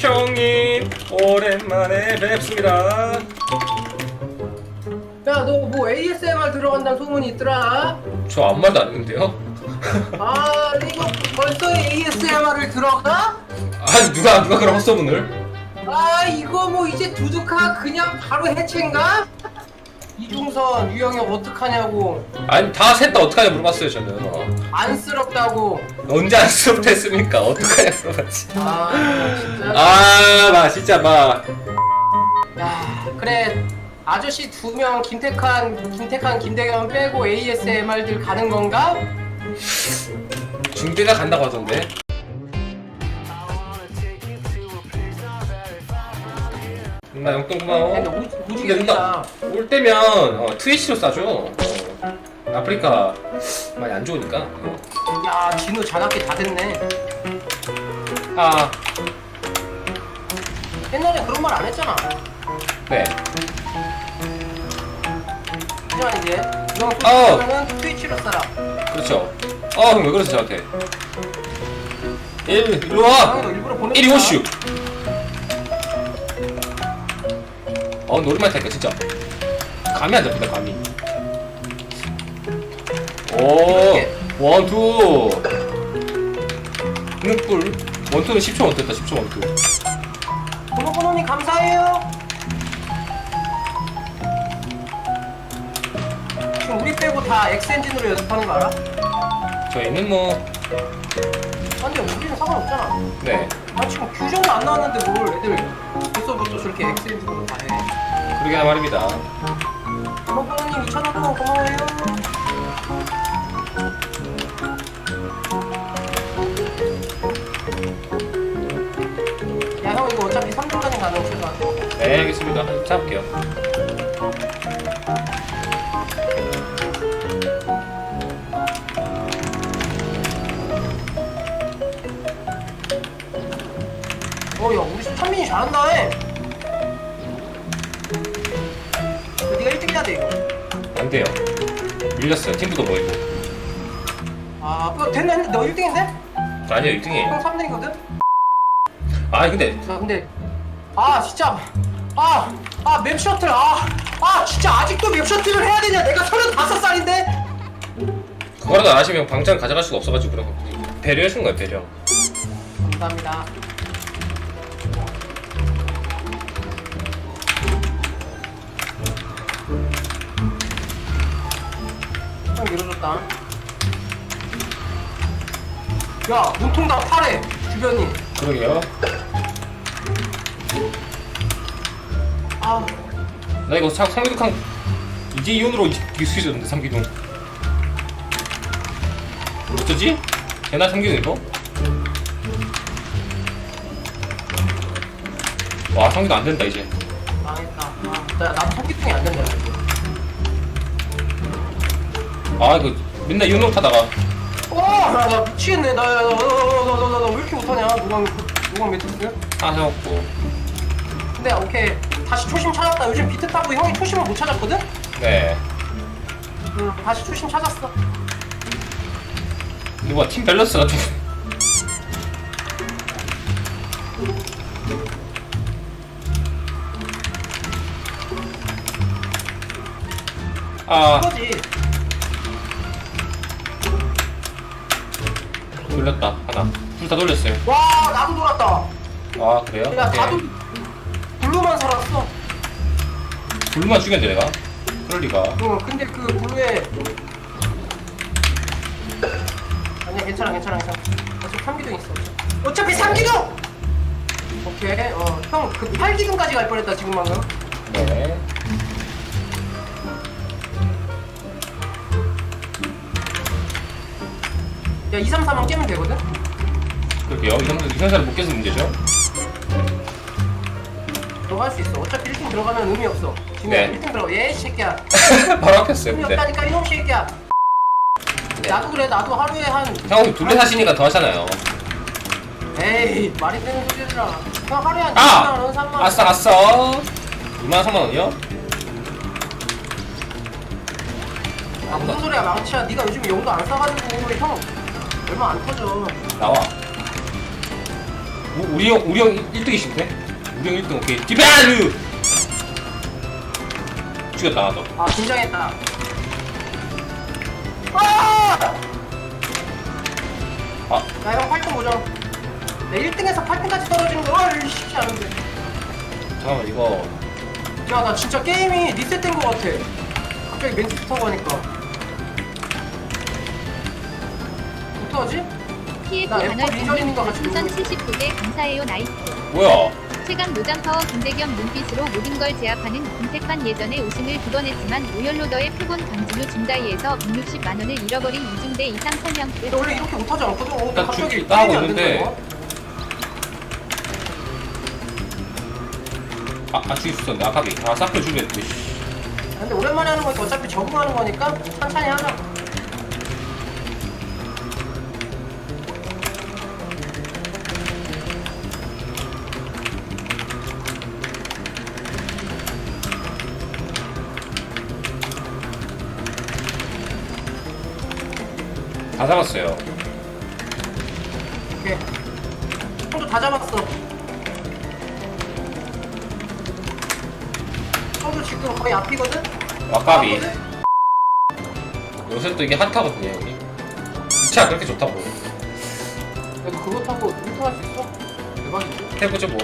형님 오랜만에 뵙습니다. 야 너 뭐 ASMR 들어간다는 소문이 있더라 저 아무 말도 안 했는데요? 아 이거 벌써 ASMR을 들어가? 아니 누가 누가 그런 헛소문을? 아 이거 뭐 이제 두둑하 그냥 바로 해체인가? 이중선 유영혁 어떡하냐고 아니 다 셋 다 어떡하냐 물어봤어요 저는. 안쓰럽다고 언제 안쓰럽댔습니까? 어떡하냐 물어봤지. 아 진짜 아나 진짜 막 야 그래 아저씨 두 명 김태칸 김태칸 김대겸 빼고 ASMR들 가는 건가? 중대가 간다고 하던데. 나 용돈 고마워. 근데 오- 근데 오지게 누나 좋다 올 때면 어, 트위치로 싸줘. 어, 아프리카 많이 안 좋으니까. 어. 야 진우 자각기 다 됐네 아 옛날에 그런 말 안 했잖아 네. 하지만 이제 이건 어. 트위치로 써라 그렇죠. 어, 형왜 그러세요, 저한테? 일, 일로 와! 일부러 보내 이리 오슈! 어, 노래만 타니까 진짜. 감이 안 잡힌다, 감이. 오, 원, 투. 늑불. 원투는 10초 원투였다, 10초 원투. 번호번호님 감사해요 지금 우리 빼고 다 엑스엔진으로 연습하는 거 알아? 저희는 뭐, 아, 근데 우리는 상관없잖아 네. 아 지금 퓨전도 안 나왔는데 뭘 애들 벌써부터 저렇게 엑스엔진으로 다 해. 그러게나 말입니다. 번호번호님 2,000원 고마워요 야 형 이거 어차피 3중간에 가는 출간 네, 알겠습니다. 잡을게요. 어야 우리 천민이 잘한다 해 해야 돼 이거 안 돼요. 밀렸어요. 팀부도 모이고. 아 이거 됐네 했는데 너 1등인데? 아니요, 1등이에요. 형 3등이거든? 아, 근데 자 근데 아 진짜 아 아 맵 셔틀 아, 아 진짜 아직도 맵 셔틀을 해야 되냐 내가 35살인데 그거라도 안 하시면 방장 가져갈 수가 없어가지고 그런 거 배려해준 거예요 배려 감사합니다 형 밀어줬다 야 문통 다 파래 주변이. 그러게요. 아. 나 이거 상, 상기둥 이제 이온으로 있었는데 상기둥. 어쩌지? 되나 상기둥 이거? 와 상기둥 안 된다 이제. 망했다. 아, 나, 나도 성기통이 안 된다 아 이거 맨날 연옥 타다가 와, 나, 나 미치겠네. 나, 나, 나, 나, 나, 나, 나, 나... 왜 이렇게 못하냐? 누가, 누가 메트스? 다 해갖고 근데 오케이. 다시 초심 찾았다. 요즘 비트 타고 형이 초심을 못 찾았거든? 네 응, 다시 초심 찾았어. 이거 뭐팀 밸런스가 좀 아, 그거지. 돌렸다 하나 둘 다 돌렸어요 와, 나도 돌았다. 아 그래요? 야, 오케이. 나도 블루만 살았어. 블루만 죽였는데 내가? 그럴 리가 응, 근데 그 블루에. 아니야, 괜찮아, 괜찮아, 괜찮아. 어차피 3기둥 있어. 어차피 3기둥! 오케이, 어, 형, 그 8기둥까지 갈 뻔했다, 지금 방금. 네 야, 2, 3, 4만 깨면 되거든? 그럴게요 이 형사, 이 형사를 못 깨서 문제죠? 들어갈 수 있어. 어차피 1팀 들어가면 의미 없어. 지금 네. 1팀 들어가. 예, 이 새끼야. 바로 앞혔어요 의미 근데 없다니까 이놈 새끼야. 나도 그래. 나도 하루에 한 형 둘레 사시니까 더 하잖아요 에이 말이 되는 소리들아. 형 하루에 한 아! 2만 원, 3만 원. 아싸 아싸 2만 3만 원이요? 아, 무슨 소리야 망치야. 네가 요즘 용도 안 써가지고 형 얼마 안 터져. 나와. 우- 우리 형 우리 형 1등이신데? 우리 형 1등 오케이. 디베르 죽였다 나도 아 긴장했다. 아! 아! 야 형 8등 보정 내 1등에서 8등까지 떨어지는 거 아, 쉽지 않은데. 잠깐만 이거. 야 나 진짜 게임이 리셋된 거 같아. 갑자기 멘트 하니까 어떡하지? TF 나 애플 리저닝인가 같이 풍선 누르고 79개 감사해요 나이스 뭐야? 최강 노장 파워 김대겸 눈빛으로 모든 걸 제압하는 김택환 예전에 우승을 두 번 했지만 로열로더의 표본 강진우 중다이에서 160만 원을 잃어버린 이중대 이상 설명 끝 근데 원래 이렇게 못하지 않거든? 어, 나 갑자기 주- 나하고 게임이 안 있는데. 아, 아수 있었는데 아까비 아 사클 죽였는데 근데 오랜만에 하는 거니까 어차피 적응하는 거니까 천천히 하자 다 잡았어요. 오케이. 형도 다 잡았어. 형도 지금 거의 앞이거든? 앞이거든? 요새 또 이게 핫하거든요 여기 이 차 그렇게 좋다고. 야, 너 그거 타고 1등 할수 있어? 대박이지? 해보죠 뭐.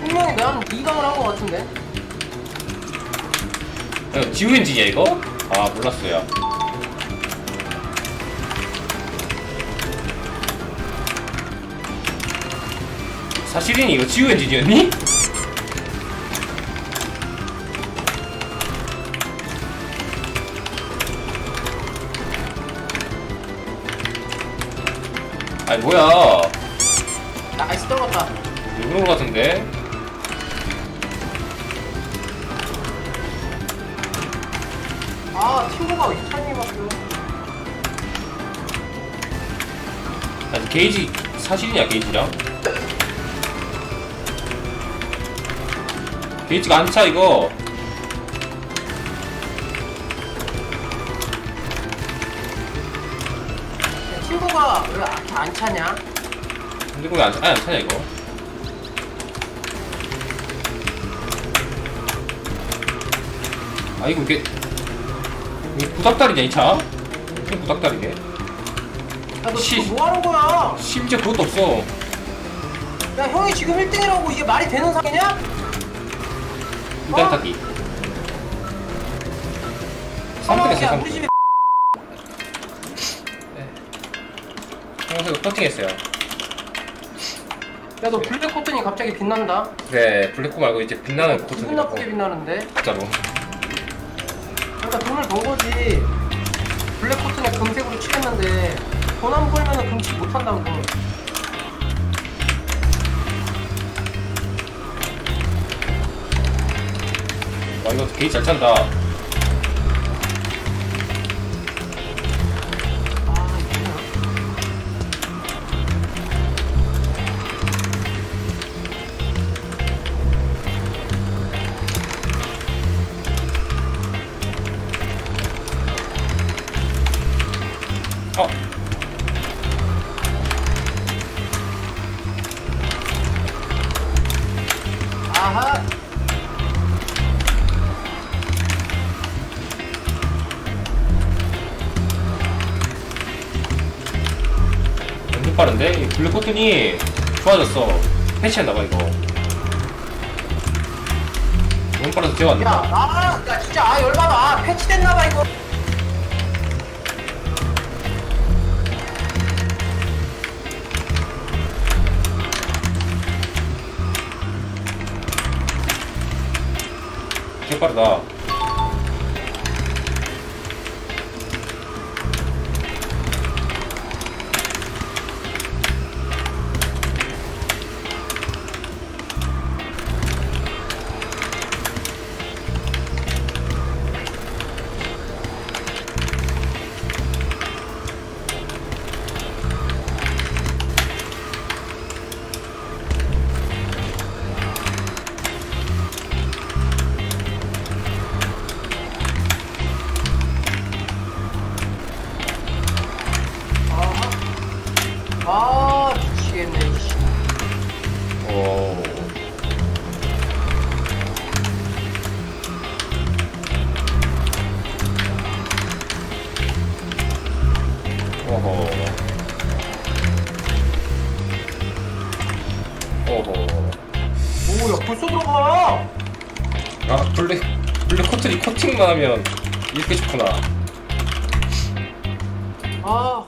분명히 내가 한 2강을 한 거 같은데? 지우 엔진이야 이거? 아 몰랐어요 사실은 이거 지우 엔진이었니? 아니 뭐야 나이스 떨궜다 왜 그런 거 같은데? 아 친구가 2천이밖에 아니 게이지 사실이냐 게이지랑? 게이지가 안 차 이거 친구가 왜 안 차냐? 근데 왜안 차, 아니 안 차냐 이거 아 이거 이게 이게 구닥다리냐 이차? 무슨 구닥다리네 야너 씨. 지금 뭐 하는 거야? 심지어 그것도 없어 야 형이 지금 1등이라고 이게 말이 되는 상이냐? 어? 타기. 사망이야 3등했어요 우리 3등 집에 형사가 커팅했어요. 야 너 블랙 코튼이 갑자기 빛난다. 네 블랙호 말고 이제 빛나는 기분 코튼이라고 나쁘게 빛나는데? 진짜로. 그러니까 돈을 번 거지. 블랙 코튼에 금색으로 칠했는데 돈 안 벌면은 금치 못한다고 이거 게이지 잘 찬다. 아. 아하 빠른데? 이 블랙 코튼이 좋아졌어. 패치했나봐 이거. 너무 빨라서 안 야, 아, 야 진짜 아 열받아. 아, 패치됐나봐 이거. 개 빠르다 어허. 어허. 오야 벌써 들어가 아 블랙 블랙 코트리 코팅만 하면 이렇게 좋구나. 아